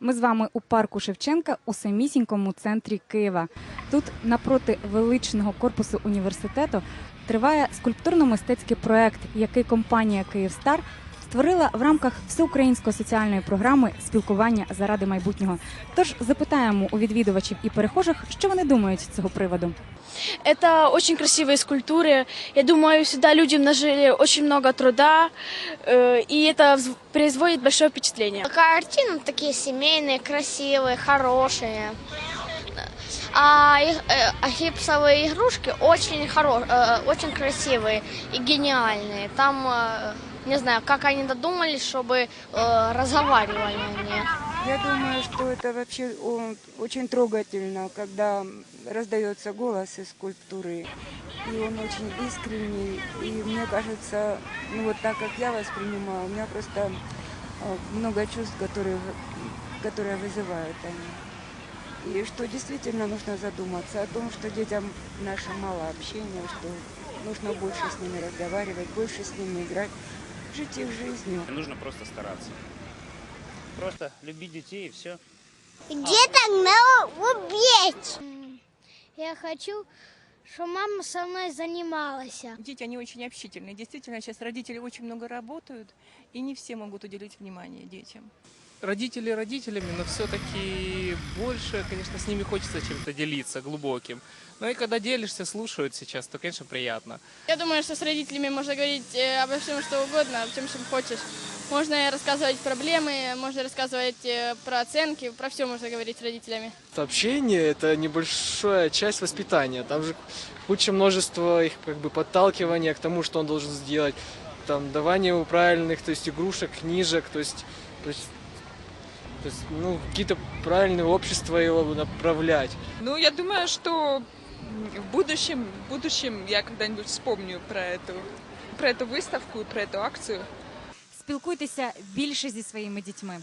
Ми з вами у парку Шевченка у самісінькому центрі Києва. Тут, напроти величного корпусу університету, триває скульптурно-мистецький проект, який компанія Київстар створила в рамках всеукраїнської соціальної програми спілкування заради майбутнього. Тож запитаємо у відвідувачів і перехожих, що вони думають з цього приводу. Это очень красивые скульптуры. Я думаю, сюда люди вложили очень много труда, э, и это вз- производит большое впечатление. Картины такие семейные, красивые, хорошие. А, их- э, а гипсовые игрушки очень хоро- э, очень красивые и гениальные. Там э, не знаю, как они додумались, чтобы э, разговаривали они. Я думаю, что это вообще очень трогательно, когда раздается голос из скульптуры. И он очень искренний. И мне кажется, ну вот так как я воспринимаю, у меня просто э, много чувств, которые, которые вызывают они. И что действительно нужно задуматься о том, что детям нашим мало общения, что нужно больше с ними разговаривать, больше с ними играть, жить их жизнью. Нужно просто стараться. Просто любить детей и все. Деток надо убить! Я хочу, чтобы мама со мной занималась. Дети, они очень общительные. Действительно, сейчас родители очень много работают, и не все могут уделить внимание детям. родители родителями, но все-таки больше, конечно, с ними хочется чем-то делиться глубоким. Ну и когда делишься, слушают сейчас, то, конечно, приятно. Я думаю, что с родителями можно говорить э, обо всем, что угодно, о чем, чем хочешь. Можно рассказывать проблемы, можно рассказывать э, про оценки, про все можно говорить с родителями. Общение – это небольшая часть воспитания. Там же куча множества их как бы подталкивания к тому, что он должен сделать. Там давание ему правильных, то есть игрушек, книжек, то есть, то есть, то есть ну, какие-то правильные общества его направлять. Ну, я думаю, что в будущем, в будущем я когда-нибудь вспомню про эту, про эту выставку, про эту акцию Спілкуйтеся більше зі своїми дітьми.